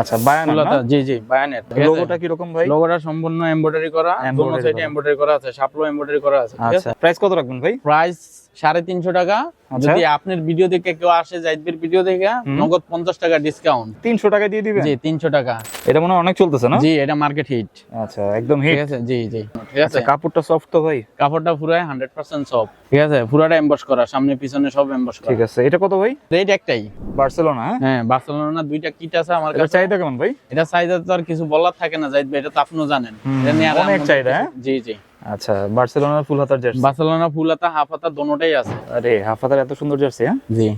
আচ্ছা জি জি বায়ানের। লোগোটা কি রকম ভাই? লোগোটা সম্পূর্ণ এমব্রয়ডারি করা দোনো সাইডে এমব্রয়ডারি করা আছে সাপলো এমব্রয়ডারি করা আছে আচ্ছা। প্রাইস কত রাখবেন ভাই? প্রাইস সাড়ে তিনশো টাকা। আচ্ছা। যদি আপনার ভিডিও দেখে কেউ আসে জাইদবির ভিডিও দেখে নগদ পঞ্চাশ টাকা ডিসকাউন্ট তিনশো টাকা দিয়ে দিবেন? জি তিনশো টাকা। এটা মনে হয় অনেক চলতেছে না? জি এটা মার্কেট হিট আচ্ছা একদম ঠিক আছে? জি জি। ঠিক আছে? আচ্ছা কাপড়টা সফট তো ভাই? কাপড়টা পুরাই হান্ড্রেড পার্সেন্ট সব ঠিক আছে? পুরাটা এম্বস করা সামনে পিছনে সব এম্বস করা। ঠিক আছে। এটা কত ভাই? রেট একটাই। বার্সেলোনা হ্যাঁ? হ্যাঁ বার্সেলোনা দুইটা কিট আছে আমার কাছে। চাহিদা কেমন ভাই? এটা তো আর কিছু বলার থাকে না ভাই এটা তো আপনিও জানেন। এটা নিয়ে আর অনেক চাহিদা, হ্যাঁ? জি জি। আচ্ছা বার্সেলোনার ফুল হাতার জার্সি বার্সেলোনা ফুল হাতা হাফ হাতা দোনোটাই আছে। আরে হাফ হাতার এত সুন্দর জার্সি হ্যাঁ? জি।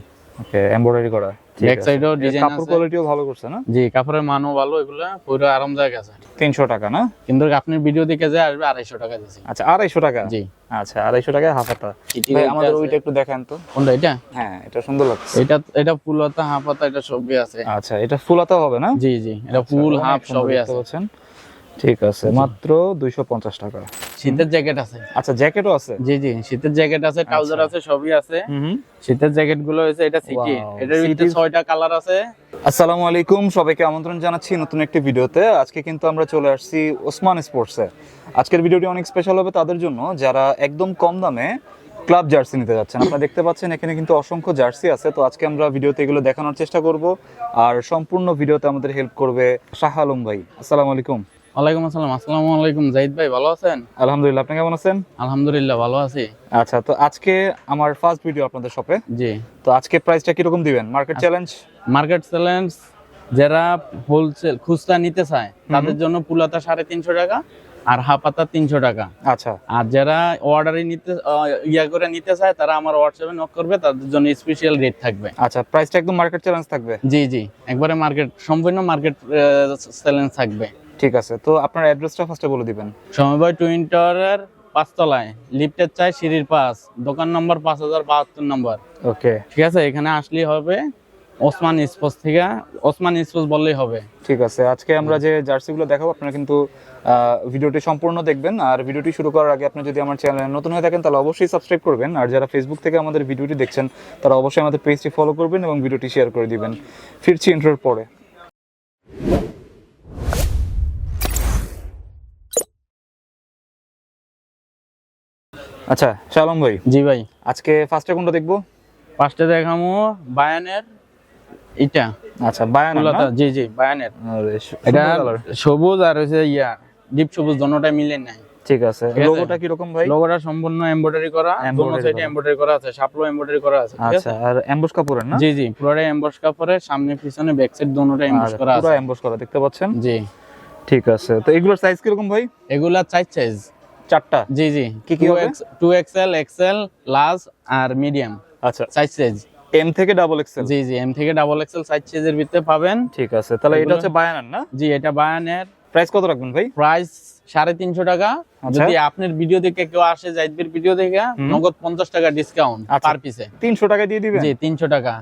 ওকে এমব্রয়ডারি করা। ব্যাক আছে। সাইডেও ডিজাইন কাপড় কোয়ালিটিও ভালো করছে না? জি কাপড়ের মানও ভালো এগুলা পুরো আরামদায়ক আছে। তিনশো টাকা না? কিন্তু আপনার ভিডিও দেখে যে আসবে আড়াইশো টাকা দিছি। আচ্ছা আড়াইশো টাকা? জি। আচ্ছা আড়াইশো টাকায় হাফ হাতা ভাই আমাদের। ওইটা একটু দেখান তো। কোনটা এটা? হ্যাঁ এটা সুন্দর লাগছে। এটা এটা ফুল হাতা হাফ হাতা এটা সবই আছে। আচ্ছা এটা ফুল হাতা হবে না? জি জি এটা ফুল আচ্ছা, হাফ সবই আছে। পাচ্ছেন। ঠিক আছে। মাত্র দুইশো পঞ্চাশ টাকা। শীতের জ্যাকেট আছে। আচ্ছা জ্যাকেটও আছে? জি জি শীতের জ্যাকেট আছে ট্রাউজার আছে সবই আছে। শীতের জ্যাকেটগুলো হয়েছে এটা সিটি এটার ভিতরে কালার আছে। আসসালামু আলাইকুম সবাইকে আমন্ত্রণ জানাচ্ছি নতুন একটি ভিডিওতে। আজকে কিন্তু আমরা চলে আসছি ওসমান স্পোর্টসে আজকের ভিডিওটি অনেক স্পেশাল হবে তাদের জন্য। যারা একদম কম দামে ক্লাব জার্সি নিতে যাচ্ছেন আপনারা দেখতে পাচ্ছেন এখানে কিন্তু অসংখ্য জার্সি আছে। তো আজকে আমরা ভিডিওতে এগুলো দেখানোর চেষ্টা করব। আর সম্পূর্ণ ভিডিওতে আমাদের হেল্প করবে শাহ আলম ভাই। আসসালামু আলাইকুম। ওয়ালাইকুম আসসালাম। আসসালামু আলাইকুম। জাহিদ ভাই ভালো আছেন? আলহামদুলিল্লাহ আপনি কেমন আছেন? আলহামদুলিল্লাহ ভালো আছি। আচ্ছা তো আজকে আমার ফার্স্ট ভিডিও আপনাদের শপে জি। তো আজকে প্রাইসটা কীরকম দিবেন? মার্কেট চ্যালেঞ্জ মার্কেট চ্যালেঞ্জ যারা হোলসেল খুচরা নিতে চায় তাদের জন্য পুলাতা সাড়ে তিনশো টাকা আর হাফাতা তিনশো টাকা। আচ্ছা। আর যারা অর্ডারে নিতে ইয়া করে নিতে চায় তারা আমার হোয়াটসঅ্যাপে নক করবে তাদের জন্য স্পেশাল রেট থাকবে। আচ্ছা প্রাইসটা একদম মার্কেট চ্যালেঞ্জ থাকবে? জি জি। একবারে মার্কেট সম্পূর্ণ মার্কেট চ্যালেঞ্জ থাকবে। ঠিক আছে তো আপনার অ্যাড্রেসটা ফার্স্টে বলে দিবেন। সমবায় টুইন টাওয়ারের পাঁচতলায় লিফটের চাই সিঁড়ির পাঁচ দোকান নম্বর পাঁচ হাজার বাহাত্তর নম্বর ওকে। ঠিক আছে এখানে আসলেই হবে ওসমান স্পোর্টস থেকে ওসমান স্পোর্টস বললেই হবে। ঠিক আছে আজকে আমরা যে জার্সিগুলো দেখাবো আপনারা কিন্তু ভিডিওটি সম্পূর্ণ দেখবেন আর ভিডিওটি শুরু করার আগে আপনি যদি আমার চ্যানেলে নতুন হয়ে থাকেন তাহলে অবশ্যই সাবস্ক্রাইব করবেন আর যারা ফেসবুক থেকে আমাদের ভিডিওটি দেখছেন তারা অবশ্যই আমাদের পেজটি ফলো করবেন এবং ভিডিওটি শেয়ার করে দিবেন। ফিরছি ইন্টার পরে। আচ্ছা শালম ভাই। জি ভাই। আজকে ফার্স্টে কোনটা দেখব? ফার্স্টে দেখামো বায়ানের এটা আচ্ছা বায়ান জি জি বায়ানের। এটা সবুজ আর হচ্ছে ইয়া ডিপ সবুজ দোনোটা মিলে নাই। ঠিক আছে। লোগোটা কি রকম ভাই? লোগোটা সম্পূর্ণ এমব্রয়ডারি করা দোনো সাইডে। এমব্রয়ডারি করা আছে সাপলো এমব্রয়ডারি করা আছে আচ্ছা আর এমবস কাপড়ের না? জি জি পুরোটাই এমবস কাপড়ে সামনে পিছনে ব্যাক সাইড দোনোটা এমবস করা পুরো আছে। এমবস করা দেখতে পাচ্ছেন? জি। ঠিক আছে তো এগুলোর সাইজ কীরকম ভাই? এগুলা চার সাইজ চারটা? জি জি। কি কি হবে? টু এক্সেল এক্সেল লার্জ আর মিডিয়াম আচ্ছা। সাইজ সাইজ এম থেকে ডাবল এক্সেল জি জি এম থেকে ডাবল এক্সেল সাইজ সাইজের ভিতরে পাবেন। ঠিক আছে তাহলে এটা হচ্ছে বায়ানার না? জি এটা বায়ানের প্রাইস কত রাখবেন ভাই? প্রাইস সাড়ে তিনশো টাকা। আচ্ছা। যদি আপনার ভিডিও দেখে কেউ আসে জাইদবির ভিডিও দেখে নগদ পঞ্চাশ টাকা ডিসকাউন্ট। পার পিসে তিনশো টাকা দিয়ে দিবেন? জি তিনশো টাকা?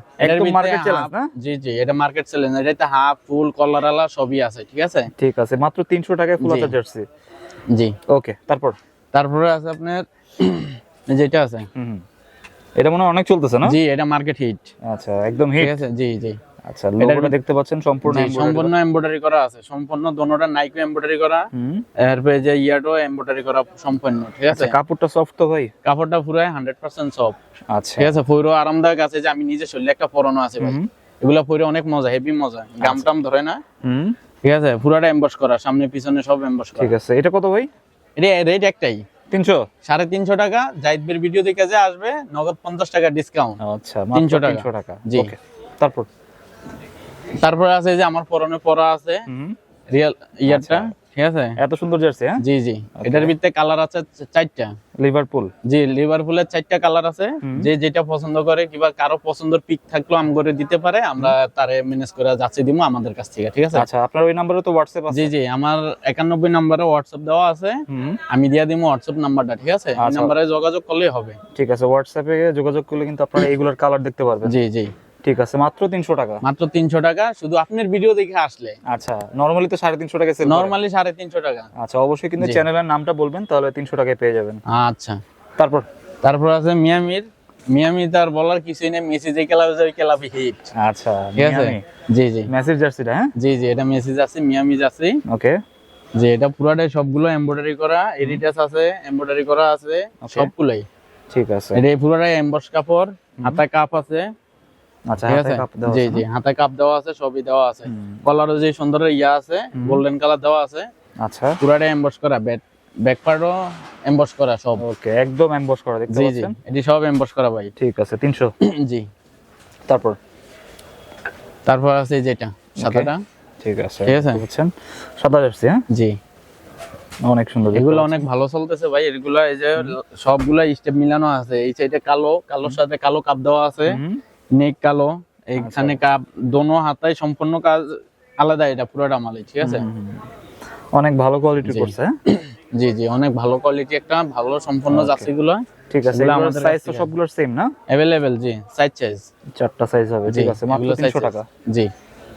জি জি এটা মার্কেট চ্যালেঞ্জ এটাতে হাফ ফুল কলার আলা সবই আছে ঠিক আছে? ঠিক আছে মাত্র তিনশো টাকায় ফুল জি। জার্সি জি। ওকে তারপর? তারপরে আছে আপনার যেটা আছে। এটা মনে হয় অনেক চলতেছে না? জি এটা মার্কেট হিট আচ্ছা একদম ঠিক হিট আছে? জি জি। আচ্ছা লোগোটা দেখতে পাচ্ছেন সম্পূর্ণ সম্পূর্ণ এমব্রয়ডারি করা আছে। সম্পূর্ণ দোনোটা নাইকো এমব্রয়ডারি করা। এরপরে যে ইয়াটো এমব্রয়ডারি করা সম্পূর্ণ ঠিক আছে? আচ্ছা কাপড়টা সফট তো ভাই? কাপড়টা হান্ড্রেড পার্সেন্ট সব আচ্ছা। ঠিক আছে পুরো আরামদায়ক আছে যে আমি নিজে শরীরে একটা পরানো আছে ভাই। এগুলা পরে অনেক মজা হেভি মজা। গাম টাম ধরে না? ঠিক আছে পুরাটা এমবস করা সামনে পিছনে সব এমবস করা। ঠিক আছে এটা কত ভাই? এটা রেট একটাই। তিনশো? সাড়ে তিনশো টাকা জাইদবের ভিডিও দেখে যে আসবে নগদ পঞ্চাশ টাকা ডিসকাউন্ট আচ্ছা তিনশো টাকা। তিনশো টাকা। জি। তারপর? তারপরে আছে যে আমার পরনে পরা আছে। রিয়েল ইয়ারটা ঠিক আছে? এত সুন্দর জার্সি হ্যাঁ? জি জি। এটার ভিতরে কালার আছে চারটা। লিভারপুল জি লিভারপুলের চারটা কালার আছে। যে যেটা পছন্দ করে কিংবা কারও পছন্দের পিক থাকলেও আম করে দিতে পারে আমরা তারে ম্যানেজ করে যাচ্ছে দিব আমাদের কাছ থেকে ঠিক আছে? আচ্ছা আপনার ওই নাম্বারে তো হোয়াটসঅ্যাপ আছে। জি জি আমার একানব্বই নম্বরে হোয়াটসঅ্যাপ দেওয়া আছে। আমি দিয়ে দিব হোয়াটসঅ্যাপ নাম্বারটা ঠিক আছে? এই আচ্ছা। নাম্বারে যোগাযোগ করলেই হবে। ঠিক আছে হোয়াটসঅ্যাপে যোগাযোগ করলে কিন্তু আপনারা এইগুলোর কালার দেখতে পারবেন। জি জি। ঠিক আছে মাত্র তিনশো টাকা। মাত্র তিনশো টাকা শুধু আপনার ভিডিও দেখে আসলে। আচ্ছা নর্মালি তো সাড়ে তিনশো টাকা সেল নর্মালি সাড়ে তিনশো টাকা। আচ্ছা অবশ্যই কিন্তু চ্যানেলের নামটা বলবেন তাহলে তিনশো টাকায় পেয়ে যাবেন। আচ্ছা। তারপর? তারপর আছে মিয়ামির। মিয়ামি তার বলার কিছুই নেই মেসি যে ক্লাবে যায় ক্লাবে হিট আচ্ছা ঠিক আছে? জি জি। মেসির জার্সিটা হ্যাঁ? জি জি এটা মেসেজ আছে মিয়ামি আছে ওকে। যে এটা পুরাটাই সবগুলো এমব্রয়ডারি করা এডিটাস আছে এমব্রয়ডারি করা আছে সবগুলোই। ঠিক আছে। এটা এই পুরাটাই এমবস কাপড় হাতা কাপ আছে। জি জি হাতা কাপ দেওয়া আছে সবই দেওয়া আছে। কলারও যে সুন্দর ইয়া আছে গোল্ডেন কালার দেওয়া আছে আচ্ছা। পুরাটাই এমবস করা ব্যাক ব্যাক পার্টও এমবস করা সব। ওকে একদম এমবস করা দেখতে জি জি পাচ্ছেন? এটি সব এমবস করা ভাই। ঠিক আছে 300 জি। তারপর? তারপর আছে যেটা সাদাটা। ঠিক আছে ঠিক আছে। সাদা হ্যাঁ? জি। অনেক সুন্দর এগুলো অনেক ভালো চলতেছে ভাই এগুলো এই যে সবগুলা স্টেপ মিলানো আছে এই সাইডে কালো কালোর সাথে কালো কাপ দেওয়া আছে। নেক কালো এইখানে কাপ দোনো হাতায় সম্পূর্ণ কাজ আলাদা এটা পুরোটা মালে ঠিক আছে? অনেক ভালো কোয়ালিটির জি। করছে হ্যাঁ? জি জি অনেক ভালো কোয়ালিটি একটা ভালো সম্পূর্ণ জার্সিগুলো। ঠিক আছে আমাদের সাইজ তো সবগুলোর সেম না? অ্যাভেলেবেল জি সাইজ সাইজ চারটা সাইজ হবে ঠিক আছে মাত্র 300 টাকা। জি।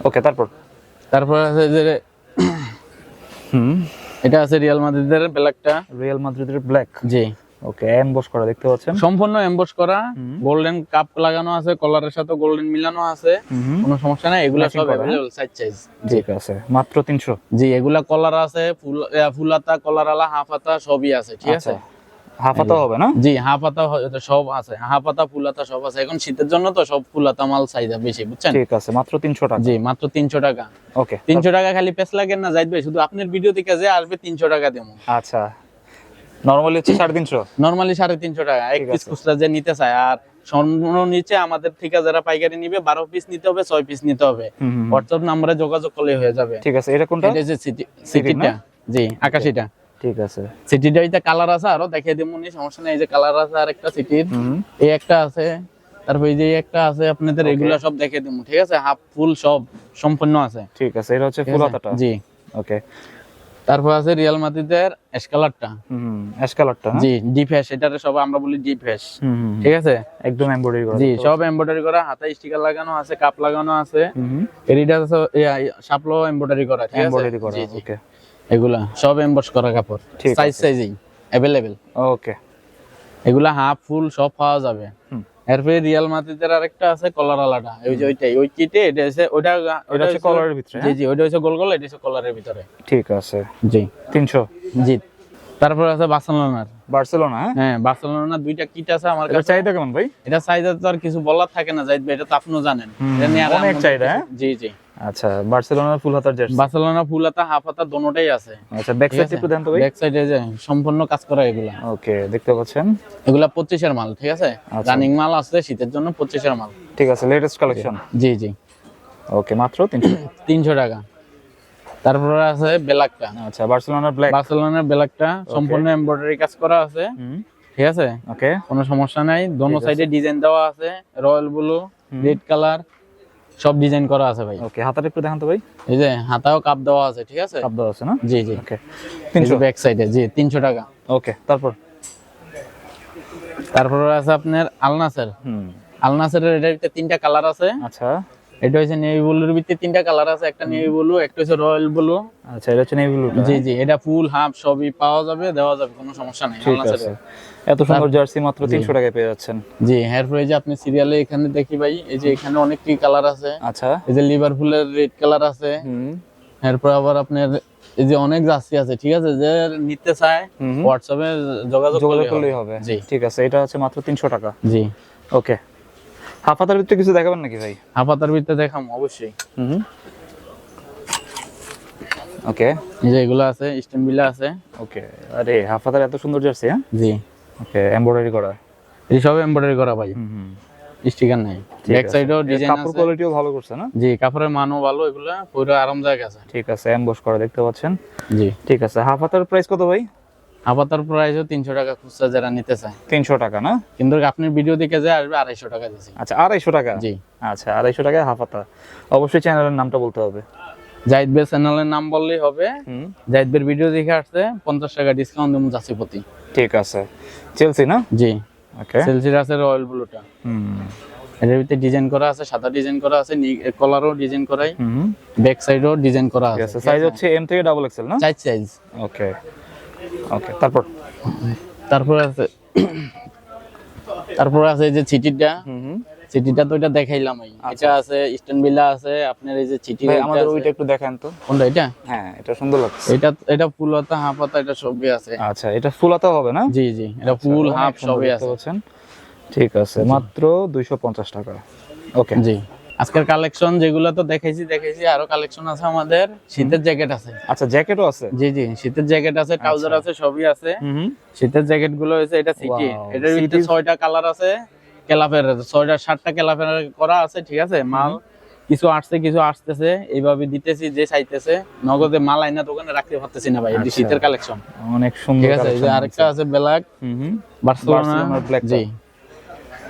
ওকে তারপর? তারপর আছে যে হুম। এটা আছে রিয়াল মাদ্রিদের ব্ল্যাকটা রিয়াল মাদ্রিদের ব্ল্যাক জি। ওকে এমবস করা দেখতে পাচ্ছেন? সম্পূর্ণ এমবস করা গোল্ডেন কাপ লাগানো আছে কলারের সাথে গোল্ডেন মিলানো আছে কোনো সমস্যা নাই এগুলা সব হ্যাঁ? সাইজ সাইজ ঠিক আছে মাত্র 300 জি এগুলা কলার আছে ফুল আহ, ফুল হাতা কলার আলা হাফ সবই আছে ঠিক আছে? আচ্ছা হাফাতা হবে না? জি হাফ হাতা সব আছে হাফ হাতা ফুল হাতা সব আছে এখন শীতের জন্য তো সব ফুল হাতা মাল চাহিদা বেশি বুঝছেন? ঠিক আছে মাত্র 300 টাকা। জি মাত্র তিনশো টাকা। ওকে তিনশো টাকা খালি পেস লাগেন না যাইবে শুধু আপনার ভিডিও থেকে যে আসবে তিনশো টাকা দেবো। আচ্ছা নরমালি হচ্ছে 350 নর্মালি সাড়ে তিনশো টাকা। এক পিস খুচরা যে নিতে চায় আর নিচে আমাদের থেকে যারা পাইকারি নিবে বারো পিস নিতে হবে ছয় পিস নিতে হবে। হোয়াটসঅ্যাপ নাম্বারে যোগাযোগ করলে হয়ে যাবে। ঠিক আছে এটা কোনটা? সিটিটা জি আকাশিটা। ঠিক আছে। সিটিটা এটা কালার আছে আরও দেখিয়ে দেবো সমস্যা নেই এই যে কালার আছে আর একটা সিটির এই একটা আছে তারপর এই যে একটা আছে আপনাদের এগুলা সব দেখিয়ে দেবো ঠিক আছে? হাফ ফুল সব সম্পূর্ণ আছে। ঠিক আছে এটা হচ্ছে ঠিক ফুল? জি। ওকে তারপর আছে রিয়াল মাদ্রিদের অ্যাশ কালারটা হুম এসকালারটা কালারটা জি ডিপ হ্যাশ এটারে সব আমরা বলি ডিপ হ্যাশ হুম হুম, ঠিক আছে? একদম এমব্রয়ডারি করা। জি সব এমব্রয়ডারি করা হাতে স্টিকার লাগানো আছে কাপ লাগানো আছে। এডিডাস সাপলো এমব্রয়ডারি করা ঠিক আছে? এমব্রয়ডারি করা। ওকে এগুলা সব এমবস করা কাপড় ঠিক সাইজ। সাইজেই অ্যাভেলেবেল ওকে এগুলা হাফ ফুল সব পাওয়া যাবে। হুম। এরপরে রিয়াল মাদ্রিদের আরেকটা আছে কলার আলাদা। ওই যে ওইটাই ওই কিটে এটা হচ্ছে ওটা ওটা হচ্ছে কলারের ভিতরে জি হ্যাঁ? জি ওটা হচ্ছে গোল গোল এটা হচ্ছে কলারের ভিতরে। ঠিক আছে। জি। 300 জি। তারপর আছে বার্সেলোনার। বার্সেলোনা হ্যাঁ? হ্যাঁ বার্সেলোনার দুইটা কিট আছে আমার কাছে। চাহিদা কেমন ভাই? এটা চাহিদা তো আর কিছু বলার থাকে না যাইবে এটা তো আপনিও জানেন। এটা নিয়ে আর অনেক চাহিদা, হ্যাঁ? জি জি। আচ্ছা বার্সেলোনার ফুল হাতার জার্সি বার্সেলোনা ফুল হাতা হাফ হাতা দোনোটাই আছে। আচ্ছা ব্যাক সাইড একটু দেন তো ভাই। ব্যাক সাইডে যে সম্পূর্ণ কাজ করা এগুলা। ওকে দেখতে পাচ্ছেন। এগুলা পঁচিশের মাল ঠিক আছে? আচ্ছা। রানিং মাল আছে শীতের জন্য পঁচিশের মাল। ঠিক আছে লেটেস্ট কালেকশন জি জি। ওকে মাত্র 300 তিনশো টাকা। তারপরে আছে বেলাকটা আচ্ছা বার্সেলোনার ব্ল্যাক বার্সেলোনার বেলাকটা সম্পূর্ণ এমব্রয়ডারি কাজ করা আছে। ঠিক আছে? ওকে কোনো সমস্যা নাই। দোনো সাইডে ডিজাইন দেওয়া আছে। রয়্যাল ব্লু রেড কালার সব ডিজাইন করা আছে ভাই। ওকে হাতাটা একটু দেখান তো ভাই। এই যে হাতাও কাপ দেওয়া আছে ঠিক আছে? শব্দ আছে না? জি জি। ওকে তিনশো। 300 ব্যাক সাইডে জি তিনশো টাকা। ওকে তারপর? তারপরে আছে আপনার আলনাসের। হুম। আলনাসের ভিতরে তিনটা কালার আছে। আচ্ছা। এটা হচ্ছে নেভি ব্লুর ভিতরে তিনটা কালার আছে একটা নেভি ব্লু একটা হচ্ছে রয়্যাল ব্লু আচ্ছা এটা হচ্ছে নেভি ব্লুটা জি জি এটা ফুল হাফ সবই পাওয়া যাবে দেওয়া যাবে কোনো সমস্যা নেই এত সুন্দর জার্সি মাত্র 300 টাকায় পেয়ে যাচ্ছেন। জি এরপরে এই যে আপনি সিরিয়ালে এখানে দেখি ভাই এই যে এখানে অনেকটি কালার আছে। আচ্ছা। এই যে লিভারপুলের রেড কালার আছে। হুম। এরপর আবার আপনার এই যে অনেক জার্সি আছে ঠিক আছে যে নিতে চায় হোয়াটসঅ্যাপে যোগাযোগ করলেই হবে। জি। ঠিক আছে এটা হচ্ছে মাত্র 300 টাকা। জি। ওকে হাফ হাতার ভিতরে কিছু দেখাবেন নাকি ভাই? হাফাতার ভিতরে দেখাম অবশ্যই। হুম ওকে এই যে এগুলো আছে স্টেমবিলা আছে। ওকে আরে হাফ হাতার এত সুন্দর জার্সি হ্যাঁ? জি। ওকে এমব্রয়ডারি করা। এই সব এমব্রয়ডারি করা ভাই। হুম স্টিকার নাই। ব্যাক আছে। সাইডেও ডিজাইন কাপড় কোয়ালিটিও ভালো করছে না? জি কাপড়ের মানও ভালো এগুলা পুরো আরামদায়ক আছে। ঠিক আছে এমবস করা দেখতে পাচ্ছেন। জি। ঠিক আছে হাফ হাতার প্রাইস কত ভাই? হাফাতার প্রাইসও তিনশো টাকা খুচরা যারা নিতে চায়। 300 টাকা না? কিন্তু আপনার ভিডিও দেখে যে আসবে আড়াইশো টাকা দিচ্ছি আচ্ছা আড়াইশো টাকা? জি। আচ্ছা আড়াইশো টাকায় হাফ হাতা অবশ্যই চ্যানেলের নামটা বলতে হবে। জাহিদ চ্যানেলের নাম বললেই হবে। জাহিদ ভিডিও দেখে আসছে পঞ্চাশ টাকা ডিসকাউন্ট দেবো যাচ্ছি প্রতি ঠিক আছে। চেলসি না? জি। ওকে আছে রয়্যাল ব্লুটা হুম। এটার ভিতরে ডিজাইন করা আছে সাদা ডিজাইন করা আছে কলারও ডিজাইন করাই। হুম। ব্যাক সাইডও ডিজাইন করা আছে। আছে। সাইজ হচ্ছে এম থেকে ডাবল এক্সেল না? সাইজ সাইজ ওকে ওকে তারপর? তারপরে আছে তারপর আছে এই যে হুম হুম। তো এটা দেখাইলাম এই এটা আছে ইস্টার্ন বিলা আছে আপনার এই যে আচ্ছা। ওইটা আমাদের ওইটা একটু দেখান তো। কোনটা এটা? হ্যাঁ এটা সুন্দর লাগছে। এটা এটা ফুল হাতা হাফ হাতা এটা সবই আছে। আচ্ছা এটা ফুলাতা হবে না? জি জি এটা ফুল হাফ সবই আছে। ঠিক আছে মাত্র দুইশো পঞ্চাশ টাকা। ওকে জি। আজকের কালেকশন যেগুলো তো দেখাইছি দেখাইছি আরও কালেকশন আছে আমাদের। শীতের জ্যাকেট আছে। আচ্ছা জ্যাকেটও আছে? জি জি শীতের জ্যাকেট আছে ট্রাউজার আছে সবই আছে। শীতের জ্যাকেটগুলো হয়েছে এটা সিটি এটার ভিতরে ছয়টা কালার আছে ক্যালাফের ছয়টা সাতটা ক্যালাফের করা আছে ঠিক আছে মাল। কিছু আসছে কিছু আসতেছে এইভাবে দিতেছি যে চাইতেছে নগদে মাল আইনা দোকানে রাখতে পারতেছি না ভাই এটি আচ্ছা। শীতের কালেকশন অনেক সুন্দর ঠিক আছে আরেকটা আছে ব্ল্যাক বার্সেলোনা black জি।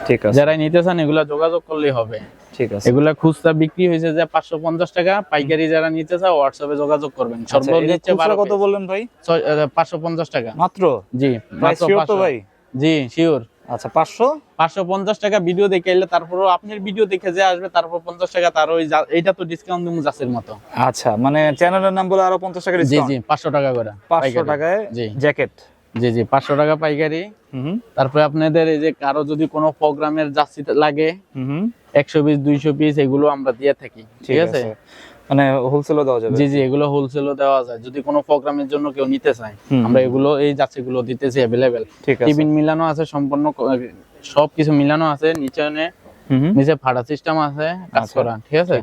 ঠিক আছে। যারা নিতে চান এগুলা যোগাযোগ করলেই হবে। ঠিক আছে। এগুলা খুচরা বিক্রি হয়েছে যে পাঁচশো পঞ্চাশ টাকা পাইকারি যারা নিতে চায় হোয়াটসঅ্যাপে যোগাযোগ করবেন। আচ্ছা, এটা কত বললেন ভাই? পাঁচশো পঞ্চাশ টাকা। মাত্র? জি মাত্র 500 ভাই? জি শিওর আচ্ছা পাঁচশো? পাঁচশো পঞ্চাশ টাকা ভিডিও দেখে এলে তারপরও আপনার ভিডিও দেখে যে আসবে তারপর পঞ্চাশ টাকা তার ওই এইটা তো ডিসকাউন্ট দিব জাসের মতো। আচ্ছা মানে চ্যানেলের নাম বলে আরও পঞ্চাশ টাকা জি ডিসকাউন্ট জি পাঁচশো টাকা করে। পাঁচশো পাইকারি। টাকায় জি। জ্যাকেট জি জি পাঁচশো টাকা পাইকারি। তারপরে আপনাদের এই যে কারও যদি কোনো প্রোগ্রামের জার্সি লাগে একশো পিস দুইশো পিস এগুলো আমরা দিয়ে থাকি ঠিক আছে? মানে হোলসেলও দেওয়া যাবে? জি জি এগুলো হোলসেলও দেওয়া যায়। যদি কোনো প্রোগ্রামের জন্য কেউ নিতে চায় আমরা এগুলো এই জার্সিগুলো দিতেছি অ্যাভেলেবেল টিফিন মিলানো আছে সম্পূর্ণ ক- সব কিছু মিলানো আছে নিচে নে- হুম হুম নিচে ফাটা সিস্টেম আছে কাজ আচ্ছা। করা ঠিক আছে?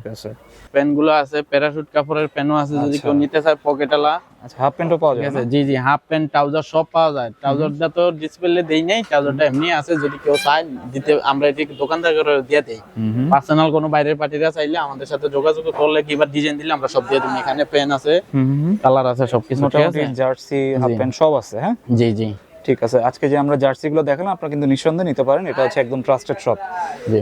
প্যানগুলো আছে প্যারাশুট কাপড়ের প্যানও আছে যদি আচ্ছা। কেউ নিতে চায় পকেটালা আচ্ছা হাফ প্যান্টও পাওয়া ঠিক যাবে আছে? জি জি হাফ প্যান্ট ট্রাউজার সব পাওয়া যায়। ট্রাউজারটা তো ডিসপ্লে দেই নাই ট্রাউজারটা এমনি আছে যদি কেউ চায় দিতে আমরা এটি দোকানদার করে দিয়ে দেই। পার্সোনাল কোনো বাইরের পার্টিরা চাইলে আমাদের সাথে যোগাযোগ করলে কিংবা ডিজাইন দিলে আমরা সব দিয়ে দিই এখানে পেন আছে কালার আছে সবকিছু ঠিক আছে? জার্সি হাফ প্যান্ট সব আছে হ্যাঁ? জি জি। ঠিক আছে আজকে যে আমরা জার্সি গুলো দেখালাম আপনারা কিন্তু নিঃসন্দেহে নিতে পারেন এটা হচ্ছে একদম ট্রাস্টেড শপ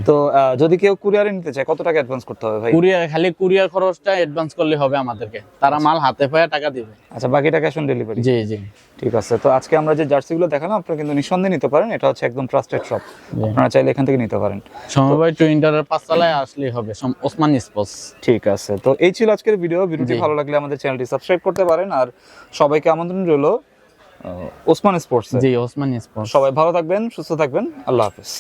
তো যদি কেউ কুরিয়ারে নিতে চায় কত টাকা অ্যাডভান্স করতে হবে ভাই? কুরিয়ার খালি কুরিয়ার খরচটা অ্যাডভান্স করলে হবে আমাদেরকে। তারা মাল হাতে পায়ে টাকা দিবে। আচ্ছা বাকিটা ক্যাশ অন ডেলিভারি জি জি। ঠিক আছে তো আজকে আমরা যে জার্সি গুলো দেখালাম আপনারা কিন্তু নিঃসন্দেহে নিতে পারেন এটা হচ্ছে একদম ট্রাস্টেড শপ। আপনারা চাইলে এখান থেকে নিতে পারেন। সমবায় টুইন্টারের পাঁচতলায় আসলেই হবে ওসমান স্পোর্টস। ঠিক আছে তো এই ছিল আজকের ভিডিও ভিডিওটি ভালো লাগলে আমাদের চ্যানেলটি সাবস্ক্রাইব করতে পারেন আর সবাইকে আমন্ত্রণ রইল ওসমান স্পোর্টস। জি ওসমান স্পোর্টস। সবাই ভালো থাকবেন সুস্থ থাকবেন। আল্লাহ হাফেজ।